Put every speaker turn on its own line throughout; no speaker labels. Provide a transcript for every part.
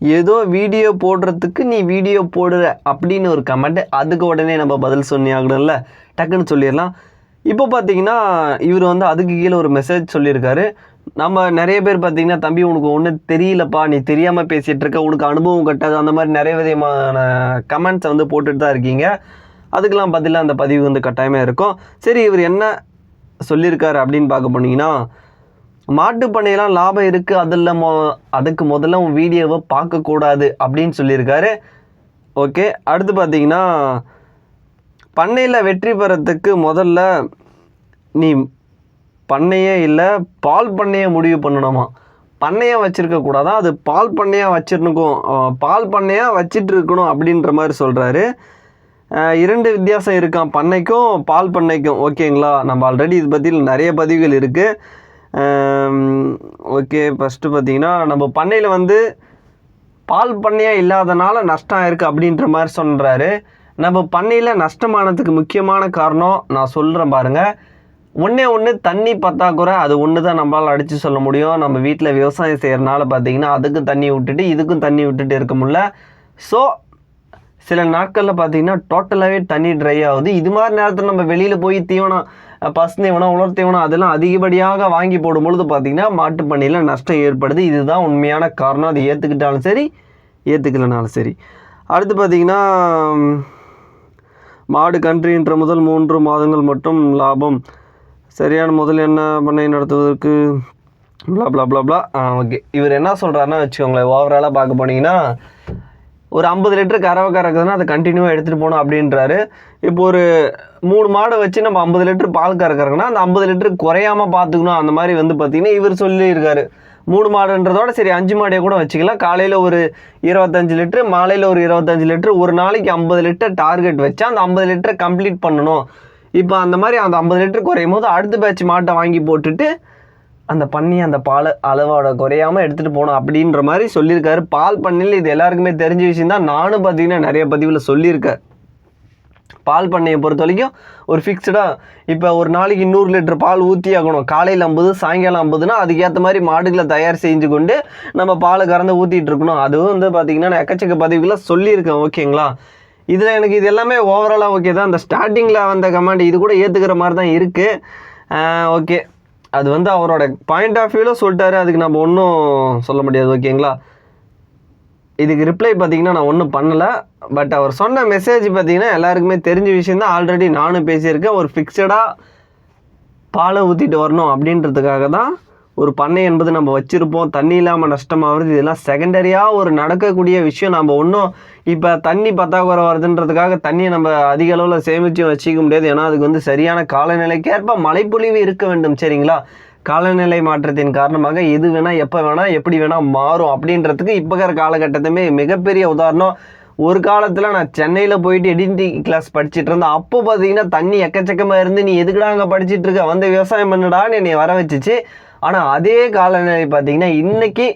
ஏதோ வீடியோ போடுறதுக்கு நீ வீடியோ போடுற அப்படின்னு ஒரு கமெண்ட் அதுக்கு உடனே நம்ம பதில் சொன்னி ஆகணும்ல டக்குன்னு சொல்லிடலாம். இப்போ பார்த்தீங்கன்னா இவர் வந்து அதுக்கு கீழே ஒரு மெசேஜ் சொல்லியிருக்காரு. நம்ம நிறைய பேர் பார்த்தீங்கன்னா தம்பி உனக்கு ஒன்றும் தெரியலப்பா. நீ தெரியாமல் பேசிகிட்டு இருக்க. உனக்கு அனுபவம் கட்டாது. அந்த மாதிரி நிறைய விதமான கமெண்ட்ஸை வந்து போட்டுட்டு தான் இருக்கீங்க. அதுக்கெல்லாம் பதிலாக அந்த பதிவு வந்து கட்டாயமாக இருக்கும். சரி இவர் என்ன சொல்லியிருக்காரு அப்படின்னு பார்க்க போனீங்கன்னா மாட்டு பண்ணையெல்லாம் லாபம் இருக்குது அதில் மொ அதுக்கு முதல்ல உன் வீடியோவை பார்க்கக்கூடாது அப்படின்னு சொல்லியிருக்காரு. ஓகே அடுத்து பார்த்தீங்கன்னா பண்ணையில் வெற்றி பெறத்துக்கு முதல்ல நீ பண்ணையே இல்லை பால் பண்ணையை முடிவு பண்ணணுமா? பண்ணையை வச்சுருக்கக்கூடாதான் அது பால் பண்ணையாக வச்சிருக்கணும் பால் பண்ணையாக வச்சிட்டு இருக்கணும் அப்படின்ற மாதிரி சொல்கிறாரு இரண்டு வித்தியாசம் இருக்கான் பண்ணைக்கும் பால் பண்ணைக்கும். ஓகேங்களா? நம்ம ஆல்ரெடி இது பற்றி நிறைய பதிவுகள் இருக்குது ஓகே ஃபஸ்ட்டு பார்த்தீங்கன்னா நம்ம பண்ணையில் வந்து பால் பண்ணையாக இல்லாதனால நஷ்டம் இருக்குது அப்படின்ற மாதிரி சொல்கிறாரு நம்ம பண்ணையில் நஷ்டமானதுக்கு முக்கியமான காரணம் நான் சொல்கிறேன் பாருங்கள் ஒன்றே ஒன்று தண்ணி பற்றாக்குறை அது ஒன்று தான் நம்மளால் அடித்து சொல்ல முடியும். நம்ம வீட்டில் விவசாயம் செய்கிறனால பார்த்தீங்கன்னா அதுக்கும் தண்ணி விட்டுட்டு இதுக்கும் தண்ணி விட்டுட்டு இருக்க முடியல. ஸோ சில நாட்களில் பார்த்தீங்கன்னா டோட்டலாகவே தண்ணி ட்ரை ஆகுது. இது மாதிரி நேரத்தில் நம்ம வெளியில் போய் தீவனம் பசு தீவனம் உலர் தீவனம் அதெல்லாம் அதிகப்படியாக வாங்கி போடும்பொழுது பார்த்திங்கன்னா பார்த்தீங்கன்னா மாட்டுப் பண்ணையில் நஷ்டம் ஏற்படுது. இதுதான் உண்மையான காரணம். அது ஏற்றுக்கிட்டாலும் சரி ஏற்றுக்கலனாலும் சரி. அடுத்து பார்த்தீங்கன்னா மாடு கன்றுன்ற முதல் மூன்று மாதங்கள் மட்டும் லாபம். சரியான முதல் என்ன பண்ணை நடத்துவதற்கு? ப்ளா ப்ளா ப்ளா ப்ளா ஆ ஓகே இவர் என்ன சொல்கிறாருன்னா வச்சுக்கோங்களேன் ஓவராலாக பார்க்க போனீங்கன்னா ஒரு ஐம்பது லிட்டர் கறவை கறக்குதுன்னா அதை கண்டினியூவாக எடுத்துகிட்டு போகணும் அப்படின்றாரு. இப்போ ஒரு மூணு மாடை வச்சு நம்ம ஐம்பது லிட்டர் பால் கறக்குறோங்கன்னா அந்த ஐம்பது லிட்டர் குறையாம பார்த்துக்கணும். அந்த மாதிரி வந்து பார்த்தீங்கன்னா இவர் சொல்லியிருக்காரு. மூணு மாடுன்றதோட சரி அஞ்சு மாடையை கூட வச்சுக்கலாம். காலையில் ஒரு இருபத்தஞ்சு லிட்டரு மாலையில் ஒரு இருபத்தஞ்சு லிட்டரு ஒரு நாளைக்கு ஐம்பது லிட்டர் டார்கெட் வச்சு அந்த ஐம்பது லிட்டரை கம்ப்ளீட் பண்ணணும். இப்போ அந்த மாதிரி அந்த ஐம்பது லிட்டர் குறையும் போது அடுத்த பேட்ச் மாட்டை வாங்கி போட்டுட்டு அந்த பண்ணி அந்த பால் அளவோட குறையாம எடுத்துகிட்டு போகணும் அப்படின்ற மாதிரி சொல்லியிருக்காரு. பால் பண்ணையில் இது எல்லாருக்குமே தெரிஞ்ச விஷயம் தான். நானும் பார்த்தீங்கன்னா நிறைய பதிவில் சொல்லியிருக்கேன் பால் பண்ணையை பொறுத்த வரைக்கும் ஒரு ஃபிக்ஸ்டாக இப்போ ஒரு நாளைக்கு நூறு லிட்டர் பால் ஊற்றி ஆகணும். காலையில் ஐம்பது சாயங்காலம் ஐம்பதுனா அதுக்கேற்ற மாதிரி மாடுகளை தயார் செஞ்சு கொண்டு நம்ம பாலை கறந்து ஊற்றிட்டு இருக்கணும். அதுவும் வந்து பார்த்திங்கன்னா நான் எக்கச்சக்க பதிவுகளை சொல்லியிருக்கேன். ஓகேங்களா? இதில் எனக்கு இது எல்லாமே ஓவராலாக ஓகே தான். அந்த ஸ்டார்டிங்கில் வந்த கமாண்ட் இது கூட ஏற்றுக்கிற மாதிரி தான் இருக்குது ஓகே அது வந்து அவரோட பாயிண்ட் ஆஃப் வியூவில் சொல்லிட்டாரு. அதுக்கு நம்ம ஒன்றும் சொல்ல முடியாது ஓகேங்களா இதுக்கு ரிப்ளை பார்த்தீங்கன்னா நான் ஒன்றும் பண்ணலை. பட் அவர் சொன்ன மெசேஜ் பார்த்தீங்கன்னா எல்லாருக்குமே தெரிஞ்ச விஷயந்தான் ஆல்ரெடி நானும் பேசியிருக்கேன். ஒரு ஃபிக்ஸடாக பாலை ஊற்றிட்டு வரணும் அப்படின்றதுக்காக தான் ஒரு பண்ணை என்பது நம்ம வச்சுருப்போம் தண்ணி இல்லாமல் நஷ்டமாகிறது இதெல்லாம் செகண்டரியாக ஒரு நடக்கக்கூடிய விஷயம். நம்ம ஒன்றும் இப்போ தண்ணி பற்றாக்குறை வருதுன்றதுக்காக தண்ணியை நம்ம அதிக அளவில் சேமித்து வச்சுக்க முடியாது. ஏன்னா அதுக்கு வந்து சரியான காலநிலைக்கேற்ப மழைப்பொழிவு இருக்க வேண்டும் சரிங்களா? காலநிலை மாற்றத்தின் காரணமாக எது வேணால் எப்போ வேணால் எப்படி வேணால் மாறும் அப்படின்றதுக்கு இப்போ இருக்கிற காலகட்டத்துமே மிகப்பெரிய உதாரணம். ஒரு காலத்தில் நான் சென்னையில் போயிட்டு எடிட்டிங் கிளாஸ் படிச்சுட்டு இருந்தேன். அப்போ பார்த்தீங்கன்னா தண்ணி எக்கச்சக்கமாக இருந்து நீ எதுக்குடா அங்கே படிச்சுட்டு இருக்க? வந்து விவசாயம் பண்ணுடான்னு என்னை வர வச்சுச்சு. ஆனால் அதே காலநிலை பார்த்தீங்கன்னா இன்றைக்கி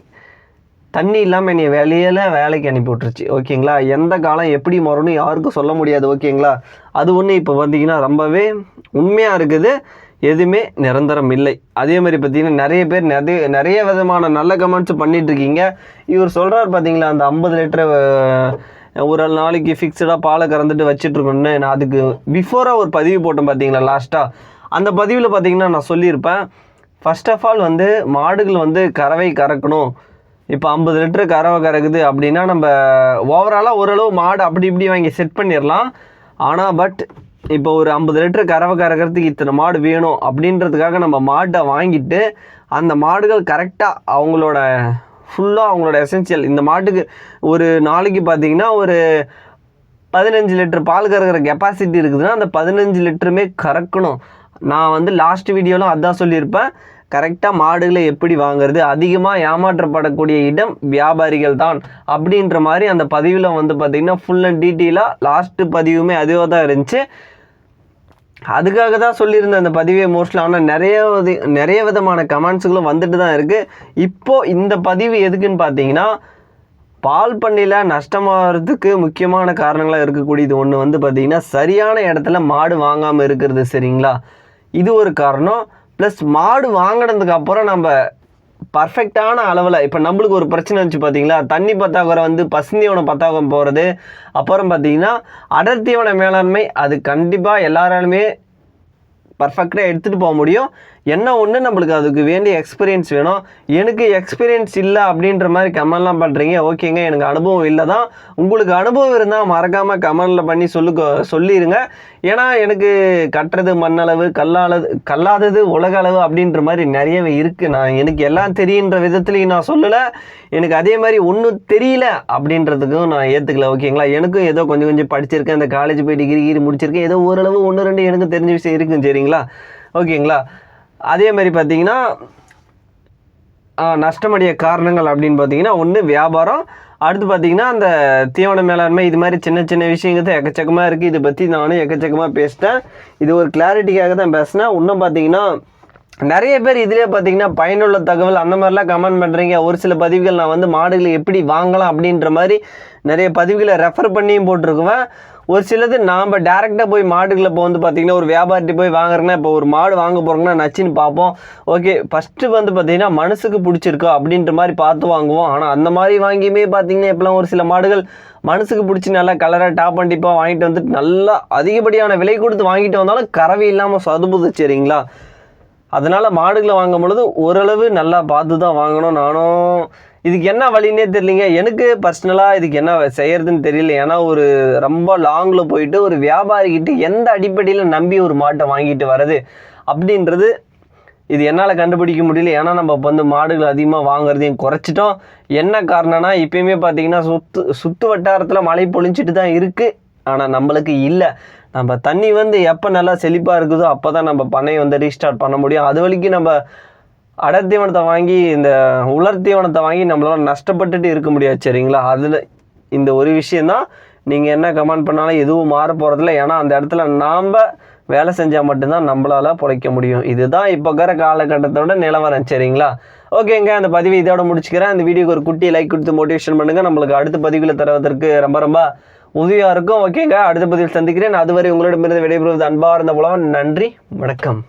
தண்ணி இல்லாமல் என்னை வெளியில் வேலைக்கு அனுப்பி விட்டுருச்சு ஓகேங்களா? எந்த காலம் எப்படி மாறும்னு யாருக்கும் சொல்ல முடியாது ஓகேங்களா? அது ஒன்று இப்போ பார்த்தீங்கன்னா ரொம்பவே உண்மையாக இருக்குது. எதுவுமே நிரந்தரம் இல்லை. அதே மாதிரி பார்த்தீங்கன்னா நிறைய பேர் நிறைய நிறைய விதமான நல்ல கமெண்ட்ஸ் பண்ணிகிட்ருக்கீங்க இருக்கீங்க இவர் சொல்கிறார் பார்த்தீங்களா அந்த ஐம்பது லிட்டர் ஒரு நாளைக்கு ஃபிக்ஸ்டாக பாலை கறந்துட்டு வச்சுட்ருக்கோன்னு நான் அதுக்கு பிஃபோராக ஒரு பதிவு போட்டேன் பார்த்தீங்களா லாஸ்ட்டாக அந்த பதிவில் பார்த்தீங்கன்னா நான் சொல்லியிருப்பேன் ஃபர்ஸ்ட் ஆஃப் ஆல் வந்து மாடுகள் வந்து கறவை கறக்கணும். இப்போ ஐம்பது லிட்டரு கறவை கறக்குது அப்படின்னா நம்ம ஓவராலாக ஓரளவு மாடு அப்படி இப்படி வாங்கி செட் பண்ணிடலாம். ஆனால் பட் இப்போ ஒரு ஐம்பது லிட்டரு கறவை கறக்கிறதுக்கு இத்தனை மாடு வேணும் அப்படின்றதுக்காக நம்ம மாட்டை வாங்கிட்டு அந்த மாடுகள் கரெக்டாக அவங்களோட ஃபுல்லாக அவங்களோட எசென்சியல் இந்த மாட்டுக்கு ஒரு நாளைக்கு பார்த்தீங்கன்னா ஒரு பதினஞ்சு லிட்டர் பால் கறக்கிற கெப்பாசிட்டி இருக்குதுன்னா அந்த பதினஞ்சு லிட்டருமே கறக்கணும். நான் வந்து லாஸ்ட் வீடியோவில் அதான் சொல்லியிருப்பேன். கரெக்டாக மாடுகளை எப்படி வாங்குறது அதிகமாக ஏமாற்றப்படக்கூடிய இடம் வியாபாரிகள் தான் அப்படின்ற மாதிரி அந்த பதிவில் வந்து பார்த்திங்கன்னா ஃபுல் அண்ட் டீட்டெயிலாக லாஸ்ட்டு பதிவுமே அதுவாக தான் இருந்துச்சு. அதுக்காக தான் சொல்லியிருந்த அந்த பதிவே மோஸ்ட்லி ஆனால் நிறைய நிறைய விதமான கமெண்ட்ஸுகளும் வந்துட்டு தான் இருக்குது இப்போது இந்த பதிவு எதுக்குன்னு பார்த்தீங்கன்னா பால் பண்ணையில் நஷ்டமாகிறதுக்கு முக்கியமான காரணங்களாக இருக்கக்கூடியது ஒன்று வந்து பார்த்திங்கன்னா சரியான இடத்துல மாடு வாங்காமல் இருக்கிறது சரிங்களா? இது ஒரு காரணம். ப்ளஸ் மாடு வாங்கினதுக்கு அப்புறம் நம்ம பர்ஃபெக்டான அளவில் இப்போ நம்மளுக்கு ஒரு பிரச்சனை வந்துச்சு பார்த்தீங்களா தண்ணி பத்தாக்குறை வந்து பசுந்தீவன பத்தாக்கம் போகிறது அப்புறம் பார்த்தீங்கன்னா அடர்த்தியோட மேலாண்மை அது கண்டிப்பாக எல்லாராலுமே பர்ஃபெக்டாக எடுத்துகிட்டு போக முடியும். என்ன ஒன்று நம்மளுக்கு அதுக்கு வேண்டிய எக்ஸ்பீரியன்ஸ் வேணும். எனக்கு எக்ஸ்பீரியன்ஸ் இல்லை அப்படின்ற மாதிரி கமெண்ட்லாம் பண்ணுறீங்க ஓகேங்க எனக்கு அனுபவம் இல்லை தான். உங்களுக்கு அனுபவம் இருந்தால் மறக்காமல் கமெண்டில் பண்ணி சொல்லு சொல்லிடுங்க ஏன்னா எனக்கு கட்டுறது மண்ணளவு கல்லாளது கல்லாதது உலக அளவு அப்படின்ற மாதிரி நிறையவே இருக்குது நான் எனக்கு எல்லாம் தெரியுன்ற விதத்துலையும் நான் சொல்லலை. எனக்கு அதே மாதிரி ஒன்றும் தெரியல அப்படின்றதுக்கும் நான் ஏற்றுக்கல ஓகேங்களா எனக்கும் ஏதோ கொஞ்சம் கொஞ்சம் படிச்சிருக்கேன். இந்த காலேஜ் போய் டிகிரி கிரி முடிச்சிருக்கேன். ஏதோ ஓரளவு ஒன்று ரெண்டு எனக்கு தெரிஞ்ச விஷயம் இருக்கும் சரிங்களா? ஓகேங்களா அதே மாதிரி பார்த்தீங்கன்னா நஷ்டமடைய காரணங்கள் அப்படின்னு பார்த்தீங்கன்னா ஒன்று வியாபாரம். அடுத்து பார்த்தீங்கன்னா அந்த தீவன மேலாண்மை இது மாதிரி சின்ன சின்ன விஷயங்கள் எக்கச்சக்கமாக இருக்குது இதை பற்றி நானும் எக்கச்சக்கமாக பேசிட்டேன். இது ஒரு கிளாரிட்டிக்காக தான் பேசினேன். இன்னும் பார்த்தீங்கன்னா நிறைய பேர் இதிலே பார்த்தீங்கன்னா பயனுள்ள தகவல் அந்த மாதிரிலாம் கமெண்ட் பண்ணுறீங்க ஒரு சில பதிவுகள் நான் வந்து மாடுகளை எப்படி வாங்கலாம் அப்படின்ற மாதிரி நிறைய பதிவுகளை ரெஃபர் பண்ணியும் போட்டிருக்குவேன். ஒரு சிலது நாம் டேரெக்டாக போய் மாடுகளை இப்போ வந்து பார்த்திங்கன்னா ஒரு வியாபாரிட்டு போய் வாங்குறேன்னா இப்போ ஒரு மாடு வாங்க போகிறோங்கன்னா நச்சுன்னு பார்ப்போம். ஓகே ஃபஸ்ட்டு வந்து பார்த்திங்கன்னா மனசுக்கு பிடிச்சிருக்கோ அப்படின்ற மாதிரி பார்த்து வாங்குவோம். ஆனால் அந்த மாதிரி வாங்கியுமே பார்த்தீங்கன்னா இப்போலாம் ஒரு சில மாடுகள் மனசுக்கு பிடிச்சி நல்லா கலராக டாப் அண்டிப்பாக வாங்கிட்டு வந்துட்டு நல்லா அதிகப்படியான விலை கொடுத்து வாங்கிட்டு வந்தாலும் கறவை இல்லாமல் சதுப்புது சரிங்களா? அதனால் மாடுகளை வாங்கும் பொழுது ஓரளவு நல்லா பார்த்து தான் வாங்கணும் நானும். இதுக்கு என்ன வழின்னே தெரியலிங்க. எனக்கு பர்சனலாக இதுக்கு என்ன செய்யறதுன்னு தெரியல. ஏன்னா ஒரு ரொம்ப லாங்கில் போயிட்டு ஒரு வியாபாரிகிட்ட எந்த அடிப்படையில் நம்பி ஒரு மாட்டை வாங்கிட்டு வர்றது அப்படின்றது இது என்னால் கண்டுபிடிக்க முடியல. ஏன்னா நம்ம இப்போ வந்து மாடுகள் அதிகமாக வாங்குறதையும் குறைச்சிட்டோம். என்ன காரணம்னா இப்பயுமே பார்த்தீங்கன்னா சுத்து சுற்று வட்டாரத்தில் மழை பொழிஞ்சிட்டு தான் இருக்குது ஆனால் நம்மளுக்கு இல்லை. நம்ம தண்ணி வந்து எப்போ நல்லா செழிப்பாக இருக்குதோ அப்போ தான் நம்ம பண்ணையை வந்து ரீஸ்டார்ட் பண்ண முடியும். அது வரைக்கும் நம்ம அடர் தீவனத்தை வாங்கி இந்த உலர் தீவனத்தை வாங்கி நம்மளால் நஷ்டப்பட்டுட்டு இருக்க முடியாது சரிங்களா? அதில் இந்த ஒரு விஷயந்தான் நீங்கள் என்ன கமெண்ட் பண்ணாலும் எதுவும் மாற போகிறதில்ல ஏன்னா அந்த இடத்துல நாம் வேலை செஞ்சால் மட்டும்தான் நம்மளால் பிழைக்க முடியும். இதுதான் இப்போ இருக்கிற காலகட்டத்தோட நிலவரம் சரிங்களா? ஓகேங்க அந்த பதிவை இதோட முடிச்சுக்கிறேன். அந்த வீடியோக்கு ஒரு குட்டி லைக் கொடுத்து மோட்டிவேஷன் பண்ணுங்கள் நம்மளுக்கு அடுத்த பதிவில் தருவதற்கு ரொம்ப ரொம்ப உதவியாக இருக்கும். ஓகேங்க. அடுத்த பதில் சந்திக்கிறேன். அதுவரை உங்களிடமிருந்து விடைபெறுவது அன்பாக இருந்த போலவன் நன்றி. வணக்கம்.